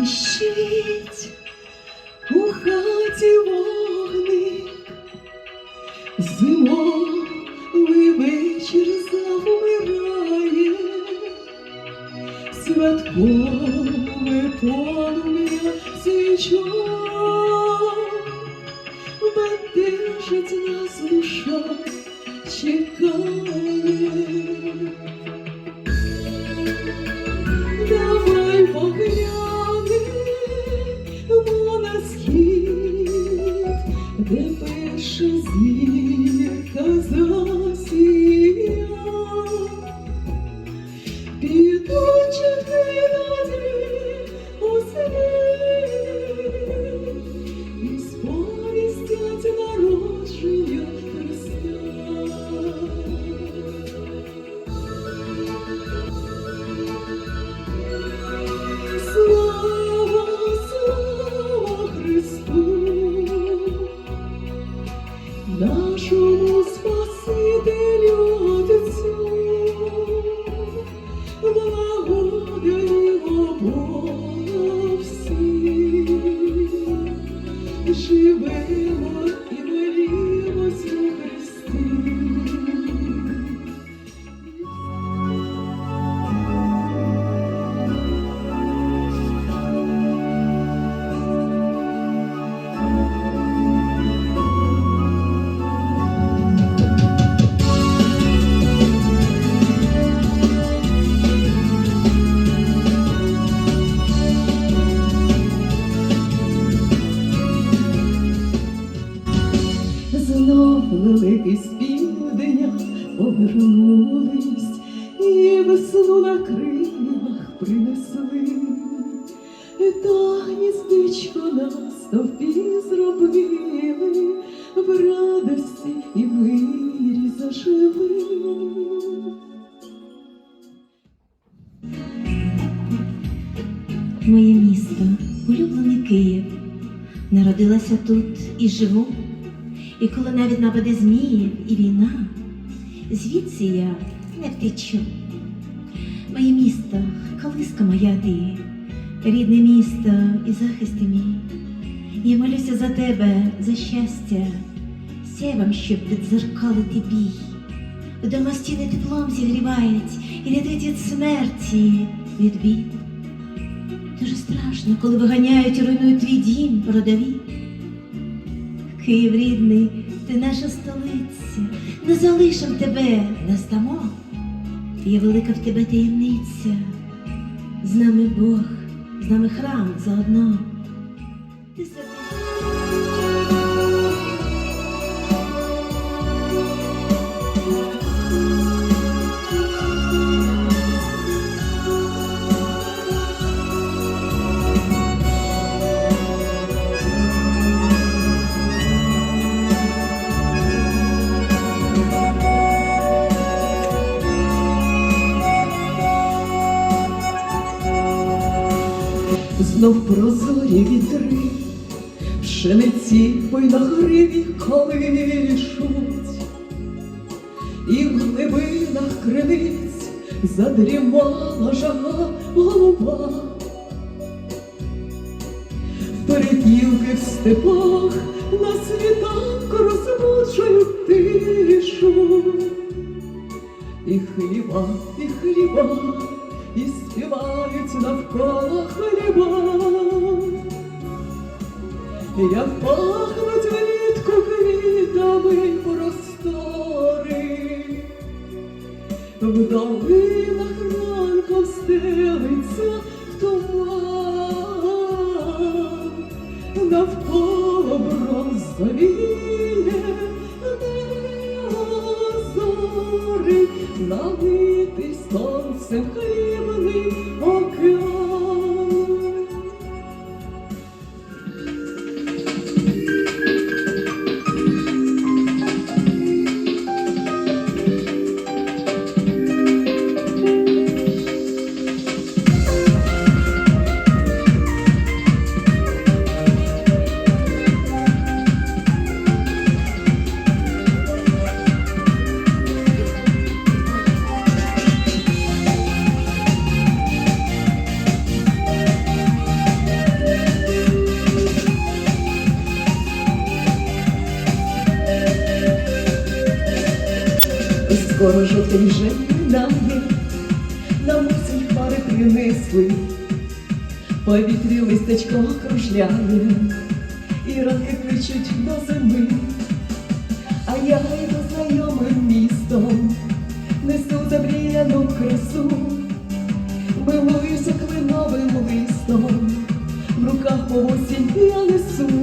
Блищить у хаті вогник, зимовий вечір завмирає, святкове полум'я свічок, бентежить нас душа Знов лелеки з півдня повернулись і весну на крилах принесли, та гніздечко на стовпі зробили, в радості і мирі зажили. Моє місто, улюблений Київ. Народилася тут і живу. І коли навіть нападе зміїв і війна, звідси я не втечу. Моє місто, колиска моя ти, рідне місто і захист мій. Я молюся за тебе, за щастя, сяйвом, щоб відзеркалити бій. Вдома стіни теплом зігрівають і рятують від смерті, від бід. Дуже страшно, коли виганяють і руйнують твій дім, родові. Київ рідний, ти наша столиця, не залишим тебе, не стамо. Є велика в тебе таємниця. З нами Бог, з нами храм заодно. Знов прозорі вітри, пшениці бой на гриві колишуть, і в глибинах криниць задрімала жага голова. Перепілки в степах на світанку розбуджують тишу. І хліба, і хліба, і співають навколо хліба. Як пахнуть влітку квітами простори, в долинах ранком стелиться туман, навколо бронзовіє озори, налитий сонцем хлібний скоро жовтень вже минає, нам осінь хмари принесли, повітрі листечко кружляє, і ранки кличуть до зими, а я йду знайомим містом, несу замріяну красу, милуюся кленовим листом, в руках по осінь я несу.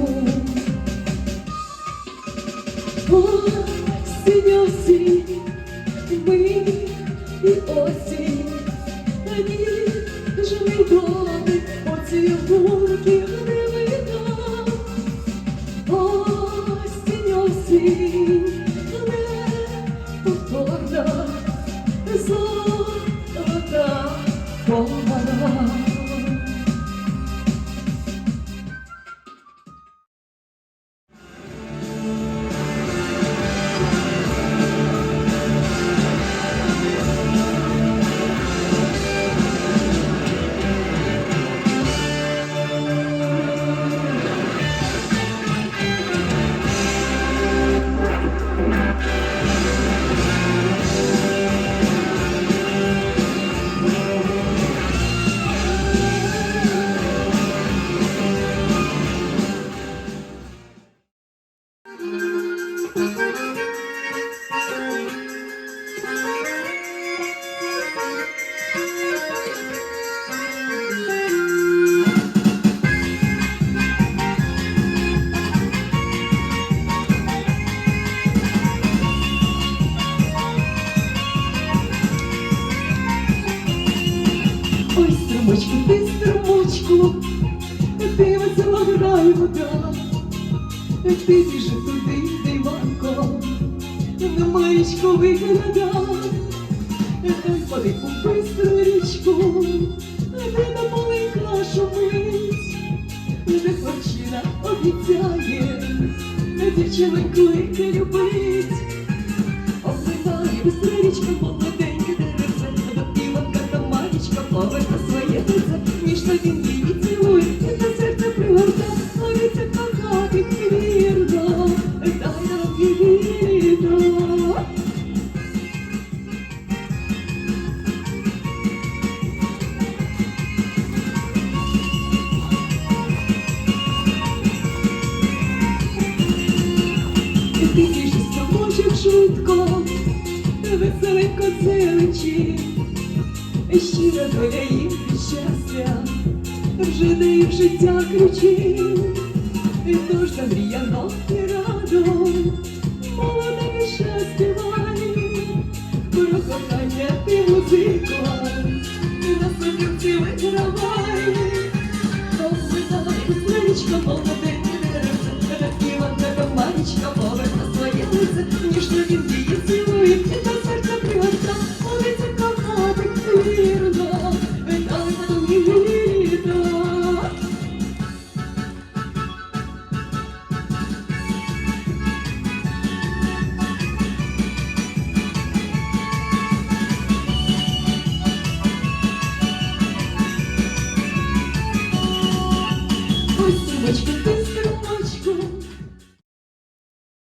Ой, ти струмочку, ти весело грає вода, ти біжи туди, де на маєчку вигляда, хай води у бистру річку, де на маленька шумить, де хлопчина обіцяє, дівчинку лике любить. Обливає бистра річка, молоденьке деревце, до Іванка та Марічка поверне швидко, веселенько зелечі, щира доля їм щастя, вже дає в життя ключі, тож замріяно і радо, молода душа співай, про кохання ти музико, на собі вигравай.